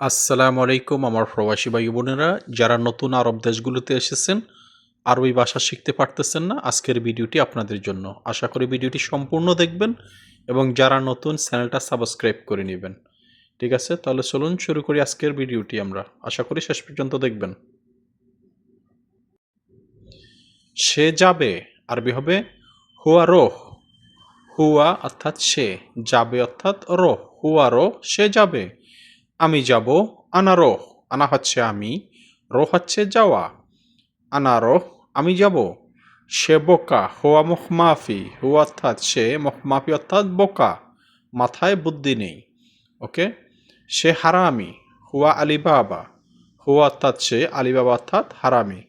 আসসালামু আলাইকুম আমার প্রবাসী ভাই বোনেরা, যারা নতুন আরব দেশগুলোতে এসেছেন আরবি ভাষা শিখতে পারতেছেন না, আজকের ভিডিওটি আপনাদের জন্য। আশা করি ভিডিওটি সম্পূর্ণ দেখবেন এবং যারা নতুন চ্যানেলটা সাবস্ক্রাইব করে নেবেন। ঠিক আছে, তাহলে চলুন শুরু করি আজকের ভিডিওটি আমরা। আশা করি শেষ পর্যন্ত দেখবেন। সে যাবে, আরবি হবে হুয়া রোহ। হুয়া অর্থাৎ সে, যাবে অর্থাৎ রোহ। হুয়া রোহ, সে যাবে। আমি যাব, আনা রোহ, আনা হচ্ছে আমি, রোহ হচ্ছে যাওয়া, আনা রোহ আমি যাব, সে বোকা, হুয়া মুখমাফি, হুয়া অর্থাৎ সে মুখমাফি অর্থাৎ বোকা, মাথায় বুদ্ধি নেই, ওকে? সে হারামি, হুয়া আলিবাবা, হুয়া অর্থাৎ সে আলিবাবা অর্থাৎ হারামি,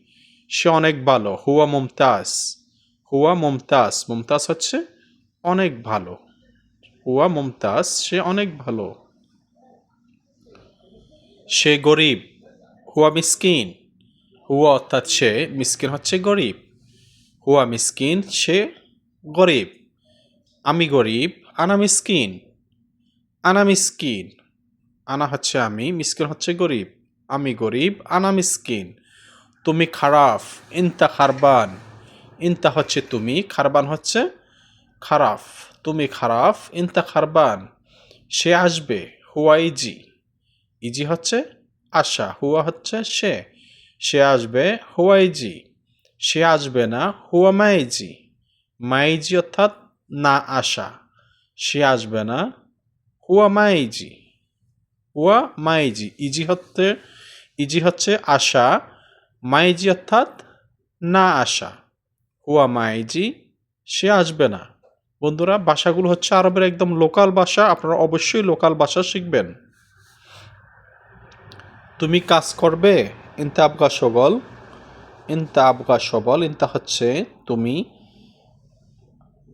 সে অনেক ভালো, হুয়া মুমতাজ হুয়া মুমতাজ মুমতাজ হচ্ছে অনেক ভালো, হুয়া মুমতাজ সে অনেক ভালো সে গরিব, হুয়া মিসকিন। হুয়া অর্থাৎ সে মিসকিন হচ্ছে গরিব। হুয়া মিসকিন, সে গরিব। আমি গরিব, আনা মিসকিন। আনা মিসকিন। আনা হচ্ছে আমি, মিসকিন হচ্ছে গরিব। আমি গরিব, আনা মিসকিন। তুমি খারাপ ইনতা খারবান। ইনতা হচ্ছে তুমি, খারবান হচ্ছে খারাপ তুমি খারাপ ইনতা খারবান। সে আসবে, হুয়াইজি। ইজি হচ্ছে আশা, হুয়া হচ্ছে সে। সে আসবে হুয়াইজি, সে আসবে না হুয়া মাইজি। মাইজি অর্থাৎ না আশা, সে আসবে না হুয়া মাইজি। হুয়া মাইজি, ইজি হচ্ছে ইজি হচ্ছে আশা, মাইজি অর্থাৎ না আশা। হুয়া মাইজি, সে আসবে না। বন্ধুরা, ভাষাগুলো হচ্ছে আরবের একদম লোকাল ভাষা, আপনারা অবশ্যই লোকাল ভাষা শিখবেন। তুমি কাজ করবে? ইনতা আবগা সবল। ইনতা আবগা সবল, ইনতা হচ্ছে তুমি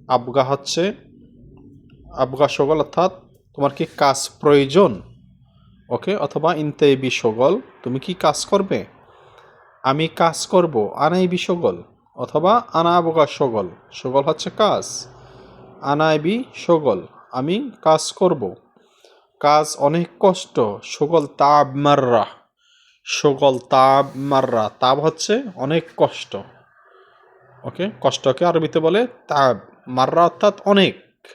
আবগা হচ্ছে, আবগা সগল অর্থাৎ তোমার কি কাজ প্রয়োজন? ওকে, অথবা ইনতে বি সগল তুমি কি কাজ করবে? আমি কাজ করব, আনাই বি সগল অথবা আনা আবগা সগল সগল হচ্ছে কাজ, আনাই বি সগল আমি কাজ করব। কাজ অনেক কষ্ট। সকল তাব মাররা। সকল তাব মাররা। তাব হচ্ছে অনেক কষ্ট। ওকে? কষ্টকে আরবিতে বলে তাব মাররা অর্থাৎ অনেক।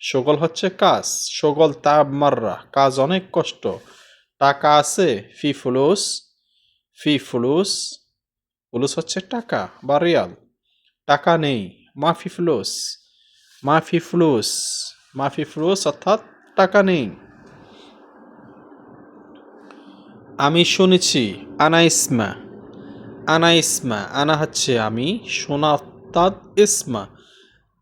সকল হচ্ছে কাজ। সকল তাব মাররা। কাজ অনেক কষ্ট। টাকা আছে, ফি ফুলুস। ফি ফুলুস। ফুলুস হচ্ছে টাকা বা রিয়াল। টাকা নেই, মাফি ফ্লুস। মাফি ফ্লুস। মাফি ফ্লুস অর্থাৎ টাকা নেই। আমি শুনেছি আনা ইসমা আনা হচ্ছে আমি শোনা অর্থাৎ ইসমা।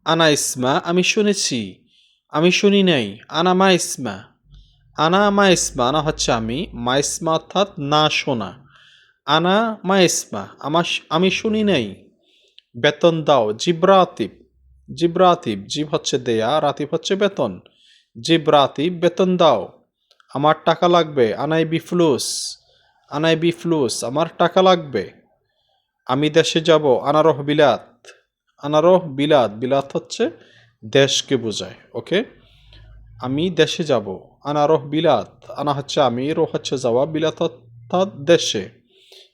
আনা ইসমা আমি শুনেছি, আমি শুনি নাই, আনা মা ইসমা। আনা মা ইসমা, আনা হচ্ছে আমি, মা ইসমা অর্থাৎ না শোনা। আনা মা ইসমা, আমার আমি শুনি নাই। বেতন দাও জিব্রাতিব জিব্রাতিব জিব হচ্ছে দেয়া, রাতিব হচ্ছে বেতন। জিব্রাতিব বেতন দাও। আমার টাকা লাগবে, আনাই বিফলুস আনাই বিফলুস আমার টাকা লাগবে। আমি দেশে যাব, আনারহ বিলাত আনারহ বিলাত বিলাত হচ্ছে দেশকে বোঝায়, ওকে? আমি দেশে যাব, আনারহ বিলাত, আনা হচ্ছে আমি রোহ হচ্ছে যাওয়া বিলাত অর্থাৎ দেশে।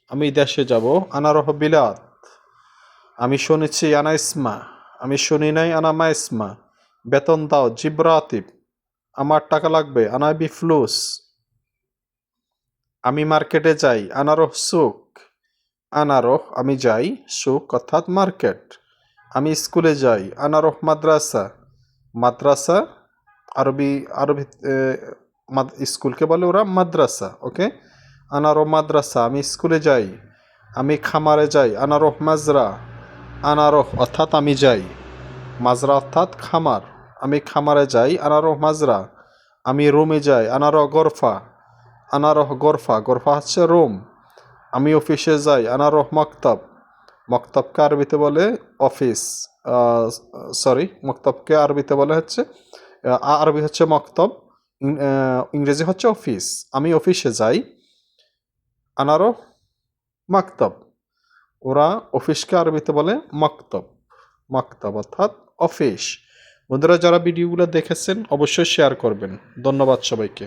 আমি দেশে যাব, আনারহ বিলাত। আমি শুনেছি আনা ইসমা, আমি শুনি নাই আনা মা ইসমা। বেতন দাও, জিব্রাতিব। আমার টাকা লাগবে, আনাবি ফ্লুস। আমি মার্কেটে যাই, আনারহ সুক আনারহ, আমি যাই সুক অর্থাৎ মার্কেট। আমি স্কুলে যাই, আনারহ মাদ্রাসা। মাদ্রাসা, আরবি আরবি স্কুলকে বলে ওরা মাদ্রাসা, ওকে? আনারহ মাদ্রাসা, আমি স্কুলে যাই। আমি খামারে যাই, আনারহ মাজরা। আনারহ অর্থাৎ আমি যাই। মাজরা অর্থাৎ খামার। আমি খামারে যাই, আনারহ মাজরা। আমি রুমে যাই, আনারহ গরফা। আনারহ গরফা গরফা হচ্ছে রুম। আমি অফিসে যাই, আনারহ মক্তব। মক্তবকে আরবিতে বলে? অফিস। সরি মক্তবকে আরবিতে বলে হচ্ছে? আরবি হচ্ছে মক্তব ইংরেজি হচ্ছে অফিস। আমি অফিসে যাই, আনারহ মাকতব। ওরা অফিসকে আরবিতে বলে? মক্তব। মক্তব অর্থাৎ অফিস। বন্ধুরা যারা ভিডিওগুলো দেখেছেন অবশ্যই শেয়ার করবেন। ধন্যবাদ সবাইকে।